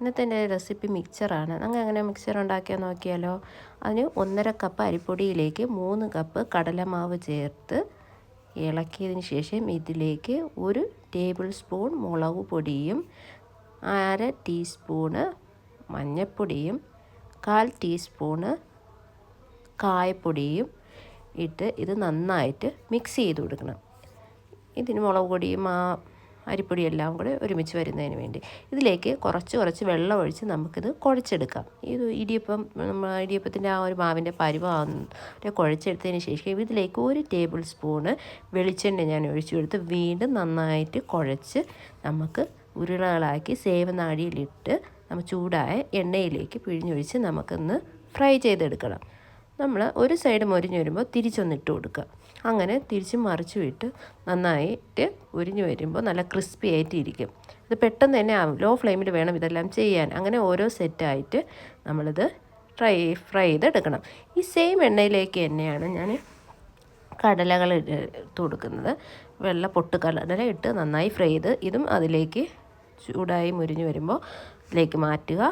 ഇന്നത്തെ എന്റെ റെസിപ്പി മിക്സറാണ് നിങ്ങൾ എങ്ങനെ മിക്സർ ഉണ്ടാക്കിയാൽ നോക്കിയാലോ? അതിന് ഒന്നര കപ്പ് അരിപ്പൊടിയിലേക്ക് മൂന്ന് കപ്പ് കടലമാവ് ചേർത്ത് ഇളക്കിയതിന് ശേഷം ഇതിലേക്ക് ഒരു ടേബിൾ സ്പൂൺ മുളക് പൊടിയും അര ടീസ്പൂണ് മഞ്ഞൾപ്പൊടിയും കാൽ ടീസ്പൂണ് കായപ്പൊടിയും ഇട്ട് ഇത് നന്നായിട്ട് മിക്സ് ചെയ്ത് കൊടുക്കണം. ഇതിന് മുളക് പൊടിയും ആ അരിപ്പൊടി എല്ലാം കൂടെ ഒരുമിച്ച് വരുന്നതിന് വേണ്ടി. ഇതിലേക്ക് കുറച്ച് കുറച്ച് വെള്ളം ഒഴിച്ച് നമുക്കിത് കുഴച്ചെടുക്കാം. ഇത് ഇടിയപ്പം നമ്മൾ ഇടിയപ്പത്തിന്റെ ആ ഒരു മാവിന്റെ പരുവാകുന്ന കുഴച്ചെടുത്തതിന് ശേഷം ഇതിലേക്ക് ഒരു ടേബിൾ സ്പൂണ് വെളിച്ചെണ്ണ ഞാൻ ഒഴിച്ചു കൊടുത്ത് വീണ്ടും നന്നായിട്ട് കുഴച്ച് നമുക്ക് ഉരുളകളാക്കി സേവനാഴിയിലിട്ട് നമ്മൾ ചൂടായ എണ്ണയിലേക്ക് പിഴിഞ്ഞൊഴിച്ച് നമുക്കൊന്ന് ഫ്രൈ ചെയ്തെടുക്കണം. നമ്മൾ ഒരു സൈഡ് മൊരിഞ്ഞ് വരുമ്പോൾ തിരിച്ചൊന്നിട്ട് കൊടുക്കുക. അങ്ങനെ തിരിച്ച് മറിച്ചു വിട്ട് നന്നായിട്ട് ഉരിഞ്ഞ് വരുമ്പോൾ നല്ല ക്രിസ്പി ആയിട്ട് ഇരിക്കും ഇത് പെട്ടെന്ന് തന്നെ ലോ ഫ്ലെയിമിൽ വേണം ഇതെല്ലാം ചെയ്യാൻ. അങ്ങനെ ഓരോ സെറ്റായിട്ട് നമ്മളിത് ഫ്രൈ ഫ്രൈ ചെയ്തെടുക്കണം. ഈ സെയിം എണ്ണയിലേക്ക് തന്നെയാണ് ഞാൻ കടലകൾ ഇട്ട് കൊടുക്കുന്നത്. വെള്ള പൊട്ട് കടല ഇട്ട് നന്നായി ഫ്രൈ ചെയ്ത് ഇതും അതിലേക്ക് ചൂടായി മുരിഞ്ഞ് വരുമ്പോൾ ഇതിലേക്ക് മാറ്റുക.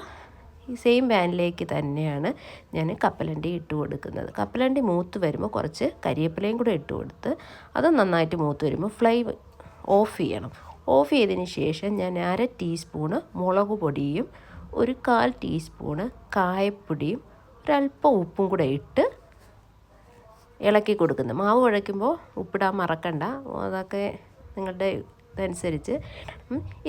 ഈ സെയിം പാനിലേക്ക് തന്നെയാണ് ഞാൻ കപ്പലണ്ടി ഇട്ട് കൊടുക്കുന്നത്. കപ്പലണ്ടി മൂത്ത് വരുമ്പോൾ കുറച്ച് കരിയേപ്പിലയും കൂടെ ഇട്ട് കൊടുത്ത് അത് നന്നായിട്ട് മൂത്ത് വരുമ്പോൾ ഫ്ലൈ ഓഫ് ചെയ്യണം. ഓഫ് ചെയ്തതിന് ശേഷം ഞാൻ അര ടീസ്പൂണ് മുളക് പൊടിയും ഒരു കാൽ ടീസ്പൂണ് കായപ്പൊടിയും ഒരല്പം ഉപ്പും കൂടെ ഇട്ട് ഇളക്കി കൊടുക്കുന്നു. മാവ് കുഴയ്ക്കുമ്പോൾ ഉപ്പിടാൻ മറക്കണ്ട. അതൊക്കെ നിങ്ങളുടെ ഇതനുസരിച്ച്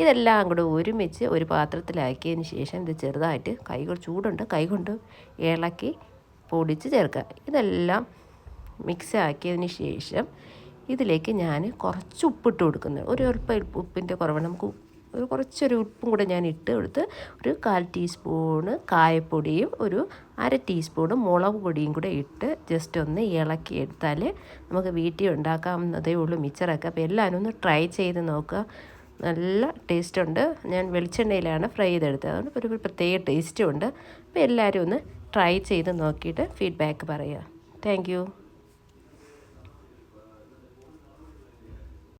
ഇതെല്ലാം കൂടെ ഒരുമിച്ച് ഒരു പാത്രത്തിലാക്കിയതിന് ശേഷം ഇത് ചെറുതായിട്ട് കൈ ചൂടുണ്ട് കൈ കൊണ്ട് ഇളക്കി പൊടിച്ച് ചേർക്കുക. ഇതെല്ലാം മിക്സ് ആക്കിയതിന് ശേഷം ഇതിലേക്ക് ഞാൻ കുറച്ച് ഉപ്പിട്ട് കൊടുക്കുന്നു ഒരു അല്പം ഉപ്പിന്റെ കുറവ് നമുക്ക് ഒരു കുറച്ചൊരു ഉപ്പും കൂടെ ഞാൻ ഇട്ട് കൊടുത്ത് ഒരു കാൽ ടീസ്പൂണ് കായപ്പൊടിയും ഒരു അര ടീസ്പൂണ് മുളക് പൊടിയും കൂടെ ഇട്ട് ജസ്റ്റ് ഒന്ന് ഇളക്കി എടുത്താൽ നമുക്ക് വീട്ടിൽ ഉണ്ടാക്കാവുന്നതേ ഉള്ളൂ മിച്ചറൊക്കെ. അപ്പോൾ എല്ലാവരും ഒന്ന് ട്രൈ ചെയ്ത് നോക്കുക. നല്ല ടേസ്റ്റ് ഉണ്ട്. ഞാൻ വെളിച്ചെണ്ണയിലാണ് ഫ്രൈ ചെയ്തെടുത്തത്. അതുകൊണ്ട് ഒരു പ്രത്യേക ടേസ്റ്റും ഉണ്ട്. അപ്പോൾ എല്ലാവരും ഒന്ന് ട്രൈ ചെയ്ത് നോക്കിയിട്ട് ഫീഡ്ബാക്ക് പറയുക. താങ്ക്